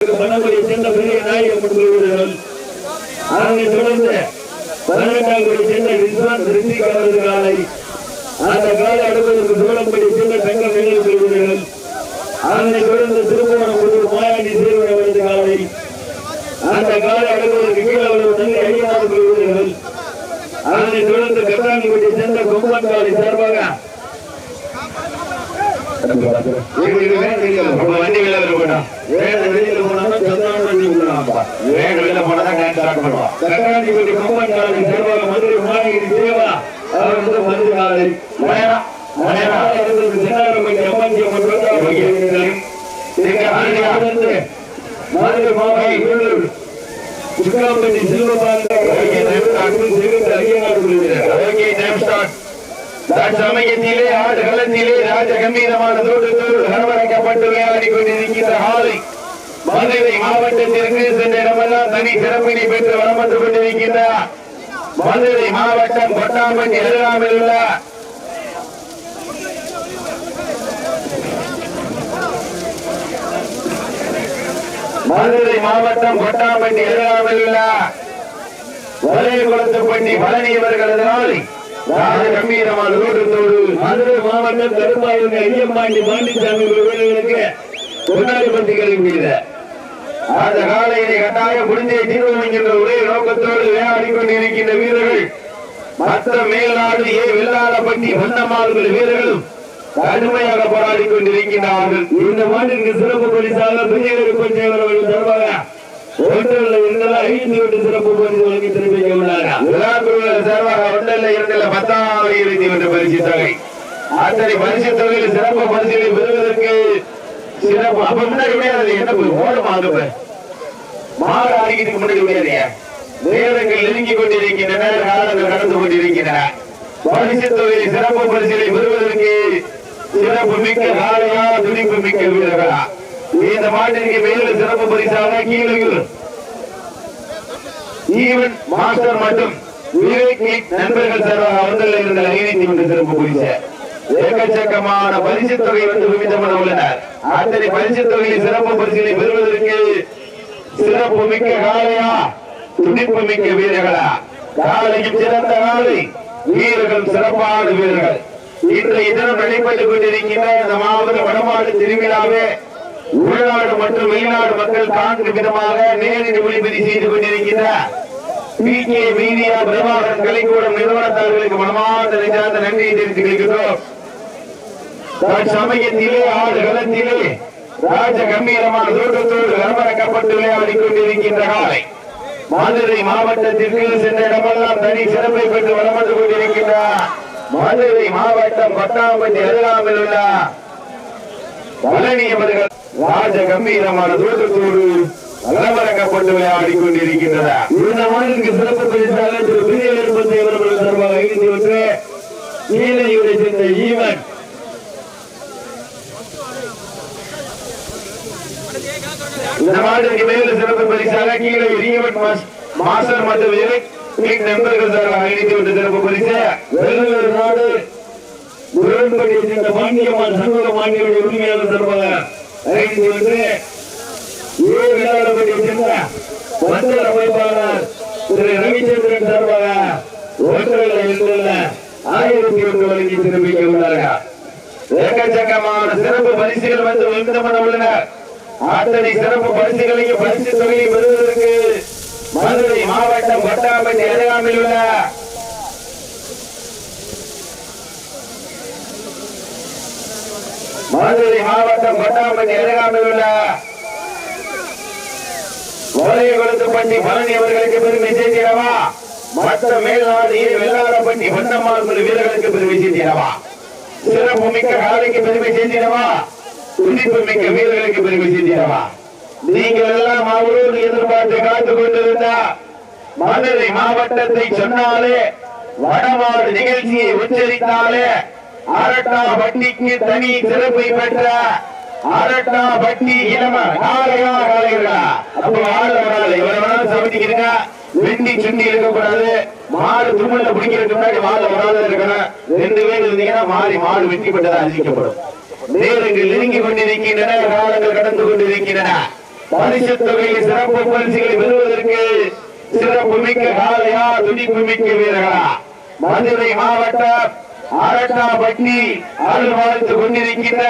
மன்னபுரி சேர்ந்த பெரிய நாயகம் கொள்கிறார்கள் அதனைத் தொடர்ந்து பதினெட்டாம் கோடி சேர்ந்த ரிஸ்வான் ரிஷிக் அவரது காலை அந்த காலை அடுப்பதற்கு சோழம்படி சேர்ந்த தங்கம் நினைவு கொள்கிறார்கள் அதனைத் தொடர்ந்து திருப்பவனம்புதூர் மாயாண்டி சேர்வன் அவரது காலை அந்த காலை அடுப்பதற்கு கீழே அவரது தங்கை அடியாறு கொள்கிறார்கள் அதனைத் தொடர்ந்து கட்டாணிப்பட்டி சேர்ந்த காலை சார்பாக வண்டி வெளியில இருக்கட்டும் வேற வெளியில தற்சமயத்திலே ஆடுகளத்திலே ராஜ கம்பீரமான தோட்டத்தோடு கரவரைக்கப்பட்டு விளையாடி கொண்டிருக்கின்ற ஆலை மதுரை மாவட்டத்திற்கு சென்ற இடமெல்லாம் தனி சிறப்பினை பெற்று வரம் வந்து கொண்டிருக்கின்ற மதுரை மாவட்டம் கொட்டாம்பட்டி அருகாமையில் உள்ள மதுரை மாவட்டம் கொட்டாம்பட்டி அருகாமையில் உள்ள வலைகுளத்துப்பட்டி பழனி அவர்களது நாளை ராஜகம்பீரமான கம்பீரமான மதுரை மாவட்டம் கருப்பாயூர் ஐயம்பாண்டி பாண்டிச்சாமி வீடுகளுக்கு கொண்டாடி பந்திகளை மீத. அந்த காலையினை கட்டாய முடிஞ்சை தீர்வு என்கின்ற ஒரே நோக்கத்தோடு விளையாடி கொண்டிருக்கின்ற வீரர்கள் மற்ற மேல்நாடு ஏ வெள்ளாடப்பட்டி வண்ணமாடுகள் வீரர்களும் கடுமையாக போராடி கொண்டிருக்கின்றார்கள் இந்த மாநிலத்திற்கு சிறப்பு பரிசாக பெரிய பஞ்சாயத்து அவர்கள் சார்பாக இருந்தாலும் ஐந்து வீட்டு சிறப்பு பரிசு வழங்கி தெரிவிக்க உள்ளார்கள் சார்பாக ஒன்றல்ல இரண்டில் பத்தாவது இறுதி பரிசு தொகை. அத்தனை பரிசு தொகையில் சிறப்பு பரிசுகளை பெறுவதற்கு சிறப்பு அப்ப முன்னாடி என்ன போய் ஓடும் ஆகுப்ப மாடு ஆடிக்கிறதுக்கு முன்னாடி விளையாடுறியா? நேரங்கள் நெருங்கி கொண்டிருக்கின்றன காலங்கள் நடந்து கொண்டிருக்கின்றன. பரிசு தொகையில் சிறப்பு பரிசுகளை பெறுவதற்கு சிறப்பு மிக்க காலையா துடிப்பு மிக்க வீரர்களா? இந்த மாட்டிற்கு மேலும் சிறப்பு பரிசாக கீழே ஈவன் மாஸ்டர் மற்றும் விவேக் லீக் நண்பர்கள் சார்பாக அவர்கள் இருந்த ஐநூத்தி ஒன்று சிறப்பு குறிச்ச ஏக்கச்சக்கமான பரிசு தொகை வந்து குவிதம் பண்ண உள்ளனர் அத்தனை பரிசு தொகையில் சிறப்பு பரிசுகளை பெறுவதற்கு சிறப்பு மிக்க காலையா துடிப்பு மிக்க வீரர்களா? காலையும் சிறந்த காலை வீரர்கள் சிறப்பான வீரர்கள். இன்றைய தினம் நடைபெற்றுக் கொண்டிருக்கின்ற இந்த மாவட்ட வடமாடு திருவிழாவே உள்நாடு மற்றும் வெளிநாடு மக்கள் காண்கும் விதமாக நேரடி ஒளிபதி செய்து கொண்டிருக்கின்ற பி. மீடியா பிரபாகரன் கலைக்கூடம் நிறுவனத்தார்களுக்கு மனமார்ந்த நெஞ்சார்ந்த நன்றியை தெரிவித்துக் கொள்கிறோம் சமயத்திலே ஆடு களத்திலே ராஜ கம்பீரமான தோட்டத்தோடு வரவழைக்கப்பட்டு விளையாடி கொண்டிருக்கின்ற காலை. மதுரை மாவட்டத்திற்கு சென்ற இடமெல்லாம் தனி சிறப்பை பெற்று வளமந்து கொண்டிருக்கின்ற மதுரை மாவட்டம் பட்டாம்பட்டி அருகாமையில் உள்ள பழனி அவர்கள். ராஜ கம்பீரமான தோட்டத்தோடு அலமரக்கப்பட்டு விளையாடி கொண்டிருக்கின்றனர் இந்த மாட்டிற்கு சிறப்பு பரிசாக திரு பெரிய பஞ்சாயத்து அவர்கள் ஐந்து ஒன்று நீலகிரி சேர்ந்த ஈவன். இந்த மாட்டிற்கு மேலும் சிறப்பு பரிசாக கீழே ஈவன் மாஸ்டர் மற்றும் லீக் நண்பர்கள் சார்பாக ஐந்து ஒன்று சிறப்பு பரிசு. வெள்ளலூர் நாடு முரண்படி சேர்ந்த மானியம்மான் சண்முக மானியுடைய உரிமையாளர் சார்பாக ஐந்து ஒன்று ஏ விளையாடப்படி சேர்ந்த மண்டல அமைப்பாளர் திரு ரவிச்சந்திரன் சார்பாக ஒன்றில் இரண்டுள்ள ஆயிரத்தி ஒன்று வழங்கி திரும்பிக்க உள்ளார்கள். ஏக்கச்சக்கமான சிறப்பு பரிசுகள் வந்து விருந்தப்பட உள்ளனர். அத்தனை சிறப்பு பரிசுகளையும் பரிசு தொகையை பெறுவதற்கு மதுரை மாவட்டம் பட்டாம்பட்டி அருகாமையில் உள்ள மதுரை மாவட்டம் பட்டாம்பட்டி அருகாமையில் உள்ள வளையகுளத்துப்பட்டி பழனி அவர்களுக்கு பெருமை சேர்த்திடவா மற்ற மேல்நாடு வெள்ளாடப்பட்டி பொன்னம்மாள் வீரர்களுக்கு பெருமை சேர்த்திடவா சிறப்பு மிக்க காலைக்கு பெருமை சேர்த்திடவா துடிப்பு மிக்க வீரர்களுக்கு பெருமை சேர்த்திடவா நீங்கள் எல்லாம் அவரோடு எதிர்பார்த்து காத்துக் கொண்டிருந்த மதுரை மாவட்டத்தை சொன்னாலே வடமாடு நிகழ்ச்சியை உச்சரித்தாலே அரட்டா பட்டிக்கு தனி சிறப்பை பெற்ற அரட்டா பட்டி இளம காலையா காலைகளா அப்ப வராது இவரை வேணாலும் சமைச்சிக்கிறீங்க வெண்டி சுண்டி இருக்கக்கூடாது. மாடு தும்மல பிடிக்கிறதுக்கு முன்னாடி மாடு வராத இருக்கணும். ரெண்டு பேர் இருந்தீங்கன்னா மாறி மாடு வெட்டி பெற்றதா அறிவிக்கப்படும். நேரங்கள் நெருங்கி கொண்டிருக்கின்றன காலங்கள் கடந்து கொண்டிருக்கின்றன. பரிசு தொகையில் சிறப்பு பரிசுகளை பெறுவதற்கு சிறப்பு மிக்க காலையா துடிப்பு மிக்க வீரர்களா. மதுரை மாவட்டம் அரட்டாப்பட்டி அருள் வாழ்த்து கொண்டிருக்கின்ற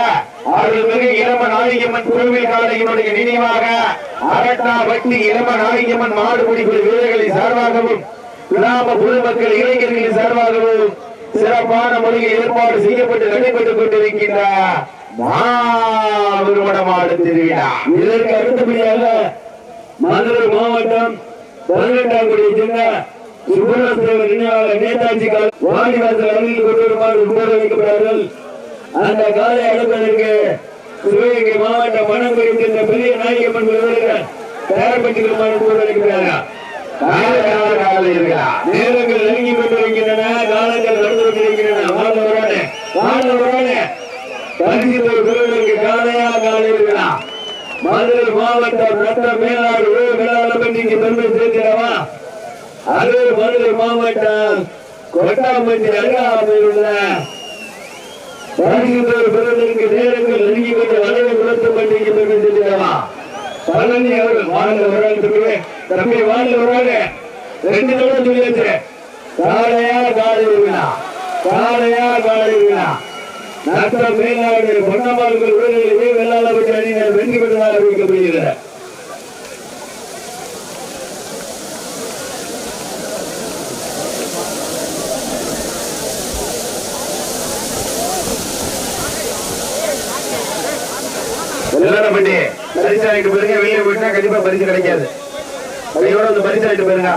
அருள்மிகு இளம நாயகம்மன் கோவில் காலையினுடைய நினைவாக அரட்டாப்பட்டி இளம நாயகம்மன் மாடுபிடி குழு வீரர்களின் சார்பாகவும் கிராம பொதுமக்கள் இளைஞர்களின் சார்பாகவும் சிறப்பான முறையில் ஏற்பாடு செய்யப்பட்டு நடைபெற்றுக் கொண்டிருக்கின்ற மாவட்ட திருவிழா. இதற்கு அடுத்தபடியாக மதுரை மாவட்டம் பதினெட்டாம் குடி சுப்பிரமணியர் நேதாஜி கால அருகில் கொண்டிருப்பார் உட்பட வைக்கப்பட்டார்கள் அந்த காலை அடைப்பதற்கு சிவகங்கை மாவட்டம் மணங்குடி சேர்ந்த பெரிய நாயகம்மன் விருதுகள் தயார்படுத்தி உட்பட வைக்கிறார்கள் நேரங்கள் நெருங்கி கொண்டிருக்கின்றன காலங்கள் நடந்து கொண்டிருக்கின்றன வாழ்ந்தவரானே வாழ்ந்தவரானே பரிசுத்த பெறுவதற்கு காலையா காலை மதுரை மாவட்டம் ரத்த மேலாடு ஓ மேலாளப்பட்டிக்கு பெருமை சேர்க்கிறவா? அதே மதுரை மாவட்டம் கொட்டாம்பட்டி அருகாமையில் உள்ள பரிசுத்த நேரங்கள் நெருங்கி கொண்டு வளைவு குளத்துப்பட்டிக்கு பெருமை சேர்க்கிறவா பழனி அவர்கள் வாழ்ந்த வராங்க தம்பி வாழ்ந்த வராங்க ரெண்டு தடவை சொல்லியாச்சு. காலையா காலை இருக்கலாம் காலையா காலை இருக்கலாம் நத்த மேலாடு பொன்னமார்கள் வீரர்களிலே வெள்ளாளப்பட்ட அணியினர் வெற்றி பெற்றதாக அறிவிக்கப்படுகிறது பண்ணி பரிசு ஆகிட்டு போயிருங்க வெளியே போயிட்டா கண்டிப்பா பரிசு கிடைக்காது. கையோட வந்து பரிசு ஆகிட்டு போயிருங்க.